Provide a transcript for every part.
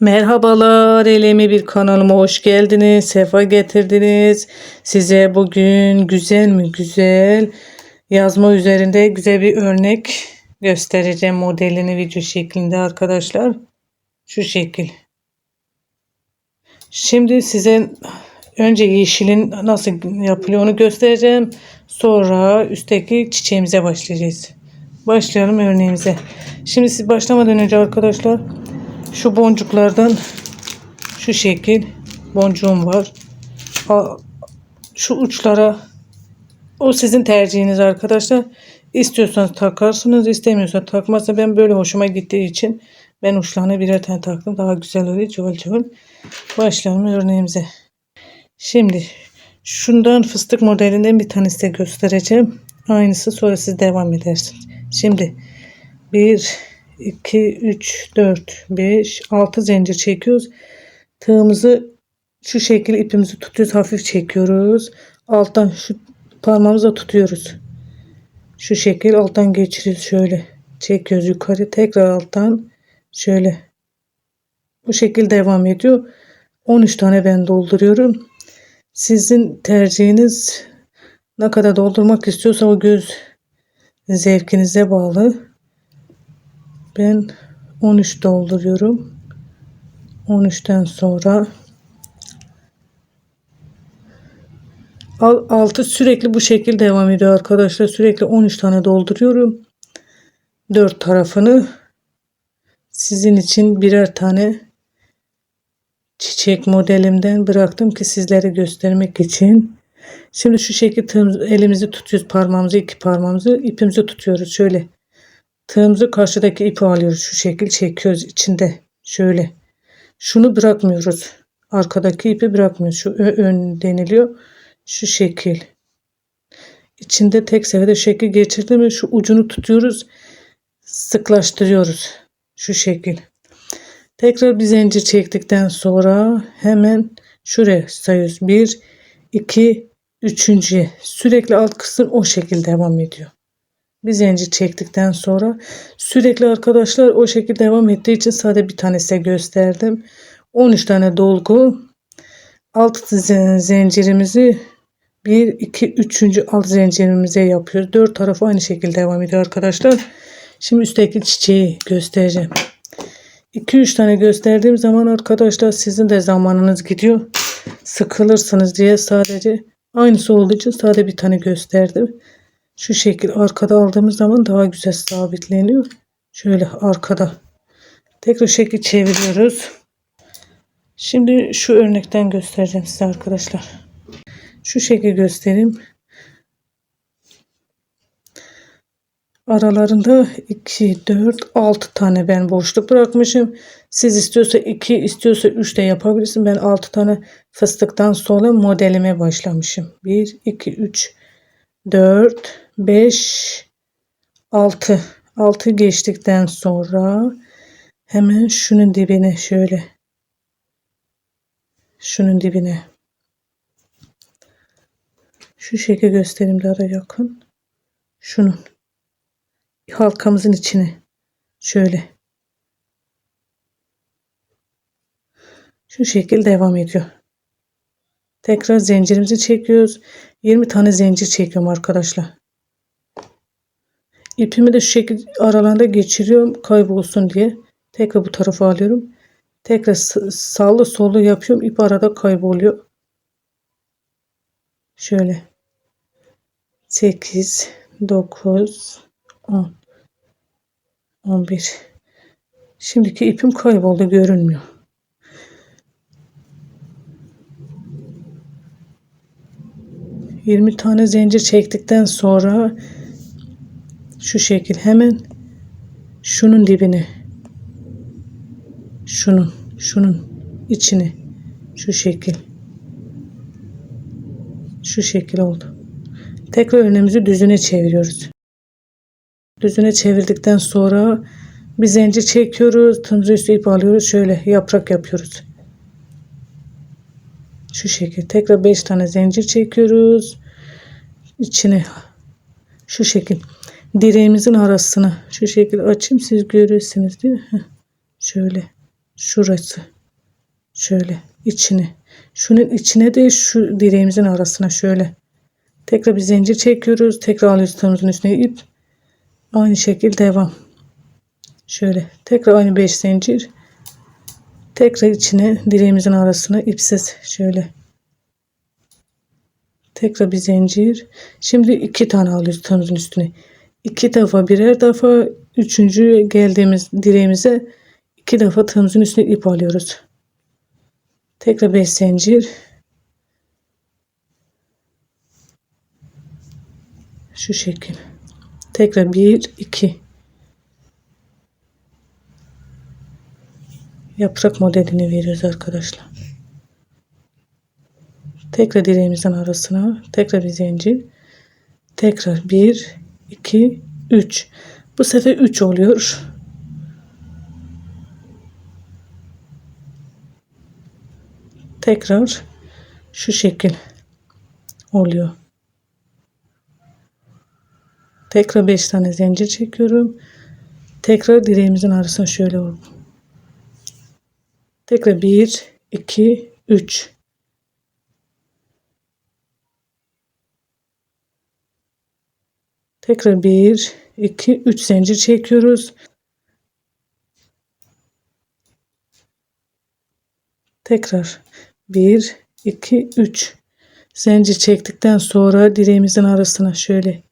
Merhabalar elemi bir kanalıma hoş geldiniz. Sefa getirdiniz. Size bugün güzel mi güzel yazma üzerinde güzel bir örnek göstereceğim modelini video şeklinde arkadaşlar. Şu şekil. Şimdi size önce yeşilin nasıl yapılıyor onu göstereceğim. Sonra üstteki çiçeğimize başlayacağız. Başlayalım örneğimize. Şimdi siz başlamadan önce arkadaşlar şu boncuklardan şu şekil boncuğum var. Şu uçlara o sizin tercihiniz arkadaşlar. İstiyorsanız takarsınız, istemiyorsanız takmazsa ben böyle hoşuma gittiği için ben uçlarına birer tane taktım. Daha güzel oluyor. Cıvıl cıvıl. Başlayalım örneğimize. Şimdi şundan fıstık modelinden bir tanesi de göstereceğim. Aynısı sonra siz devam edersiniz. Şimdi 1 2 3 4 5 6 zincir çekiyoruz. Tığımızı şu şekilde ipimizi tutuyoruz. Hafif çekiyoruz. Alttan şu parmağımızla tutuyoruz. Şu şekil alttan geçiriyoruz şöyle. Çekiyoruz yukarı. Tekrar alttan şöyle. Bu şekil devam ediyor. 13 tane ben dolduruyorum. Sizin tercihiniz ne kadar doldurmak istiyorsa o göz zevkinize bağlı. Ben 13 dolduruyorum. 13'ten sonra Al- altı sürekli bu şekil devam ediyor arkadaşlar. Sürekli 13 tane dolduruyorum. Dört tarafını sizin için birer tane çiçek modelimden bıraktım ki sizlere göstermek için. Şimdi şu şekilde elimizi tutuyoruz parmağımızı iki parmağımızı ipimizi tutuyoruz şöyle. Tığımızı karşıdaki ipi alıyoruz şu şekil çekiyoruz içinde şöyle. Şunu bırakmıyoruz. Arkadaki ipi bırakmıyoruz. Şu ön deniliyor. Şu şekil. İçinde tek seferde şekil geçirdim ve şu ucunu tutuyoruz. Sıklaştırıyoruz. Şu şekil. Tekrar bir zincir çektikten sonra hemen şuraya sayıyoruz. 1, 2, üçüncüye. Sürekli alt kısım o şekilde devam ediyor. Bir zincir çektikten sonra sürekli arkadaşlar o şekilde devam ettiği için sadece bir tane size gösterdim. 13 tane dolgu. Alt zi- zincirimizi 1, 2, 3. alt zincirimize yapıyoruz. 4 tarafı aynı şekilde devam ediyor arkadaşlar. Şimdi üstteki çiçeği göstereceğim. 2-3 tane gösterdiğim zaman arkadaşlar sizin de zamanınız gidiyor. Sıkılırsınız diye sadece aynısı olduğu için sadece bir tane gösterdim. Şu şekil arkada aldığımız zaman daha güzel sabitleniyor. Şöyle arkada. Tekrar şekil çeviriyoruz. Şimdi şu örnekten göstereceğim size arkadaşlar. Şu şekil göstereyim. Aralarında 2, 4, 6 tane ben boşluk bırakmışım. Siz istiyorsa 2, istiyorsa 3 de yapabilirsin. Ben 6 tane fıstıktan sonra modelime başlamışım. 1, 2, 3, 4, 5, 6. 6 geçtikten sonra hemen şunun dibine şöyle şunun dibine şu şekil göstereyim daha yakın. Şunun halkamızın içine şöyle şu şekil devam ediyor. Tekrar zincirimizi çekiyoruz. 20 tane zincir çekiyorum arkadaşlar. İpimi de şu şekilde aralarında geçiriyorum kaybolsun diye. Tekrar bu tarafa alıyorum. Tekrar sağlı sollu yapıyorum. İp arada kayboluyor. Şöyle. 8, 9, 10, 11. Şimdiki ipim kayboldu görünmüyor. Yirmi tane zincir çektikten sonra şu şekil hemen şunun dibine şunun şunun içine şu şekil şu şekil oldu. Tekrar önümüzü düzüne çeviriyoruz. Düzüne çevirdikten sonra bir zincir çekiyoruz. Tımızı üstü ip alıyoruz. Şöyle yaprak yapıyoruz. Şu şekil. Tekrar 5 tane zincir çekiyoruz. İçine şu şekil. Direğimizin arasına şu şekil açayım siz görürsünüz değil mi? Şöyle. Şurası. Şöyle içine. Şunun içine de şu direğimizin arasına şöyle. Tekrar bir zincir çekiyoruz. Tekrar alıyoruz üstüne ip. Aynı şekil devam. Şöyle. Tekrar aynı 5 zincir. Tekrar içine direğimizin arasına ipsiz şöyle. Tekrar bir zincir. Şimdi iki tane alıyoruz tığımızın üstüne. İki defa birer defa üçüncü geldiğimiz direğimize iki defa tığımızın üstüne ip alıyoruz. Tekrar 5 zincir. Şu şekil. Tekrar 1 2 yaprak modelini veriyoruz arkadaşlar. Tekrar direğimizin arasına tekrar bir zincir. Tekrar 1 2 3. Bu sefer 3 oluyor. Tekrar şu şekil oluyor. Tekrar 5 tane zincir çekiyorum. Tekrar direğimizin arasına şöyle vurup. Tekrar 1 2 3 Tekrar 1 2 3 zincir çekiyoruz. Tekrar 1 2 3 zincir çektikten sonra direğimizin arasına şöyle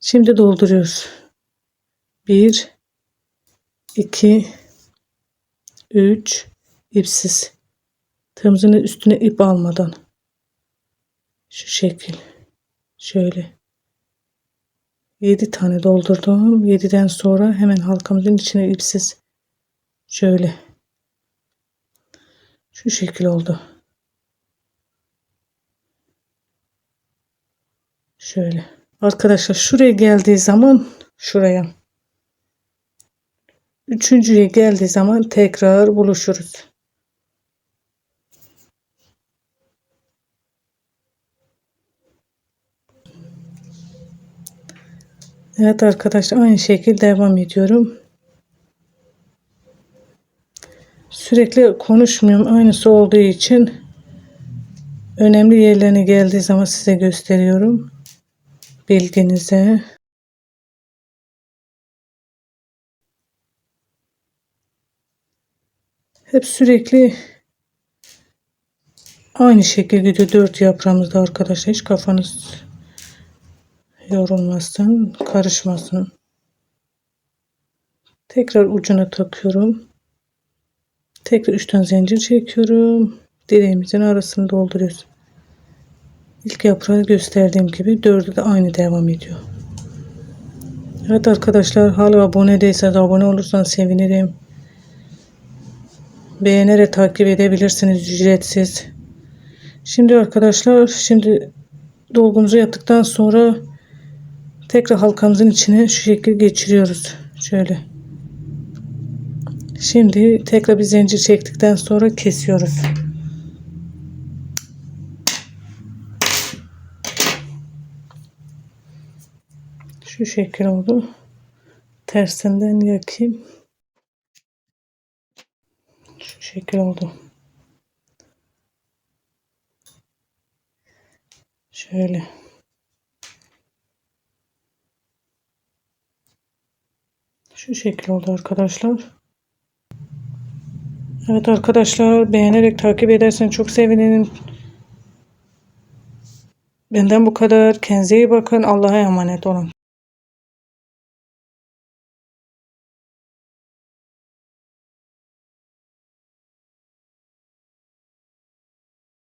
şimdi dolduruyoruz. 1 2 3 ipsiz. Tığımızın üstüne ip almadan. Şu şekil. Şöyle. 7 tane doldurdum. 7'den sonra hemen halkamızın içine ipsiz. Şöyle. Şu şekil oldu. Şöyle. Arkadaşlar şuraya geldiği zaman şuraya. Üçüncüye geldiği zaman tekrar buluşuruz. Evet arkadaşlar aynı şekilde devam ediyorum. Sürekli konuşmuyorum. Aynısı olduğu için önemli yerlerine geldiği zaman size gösteriyorum. Bilginize. Hep sürekli aynı şekilde gidiyor dört yaprağımızda arkadaşlar. Hiç kafanız yorulmasın, karışmasın. Tekrar ucuna takıyorum. Tekrar üçten zincir çekiyorum. Direğimizin arasını dolduruyoruz. İlk yaprağı gösterdiğim gibi dördü de aynı devam ediyor. Evet arkadaşlar hala abone değilseniz abone olursanız sevinirim. Beğenerek takip edebilirsiniz ücretsiz. Şimdi arkadaşlar şimdi dolgumuzu yaptıktan sonra tekrar halkamızın içine şu şekilde geçiriyoruz. Şöyle. Şimdi tekrar bir zincir çektikten sonra kesiyoruz. Şu şekil oldu. Tersinden yakayım. Şu şekil oldu. Şöyle. Şu şekil oldu arkadaşlar. Evet arkadaşlar beğenerek takip edersen çok sevinirim. Benden bu kadar. Kendinize iyi bakın. Allah'a emanet olun.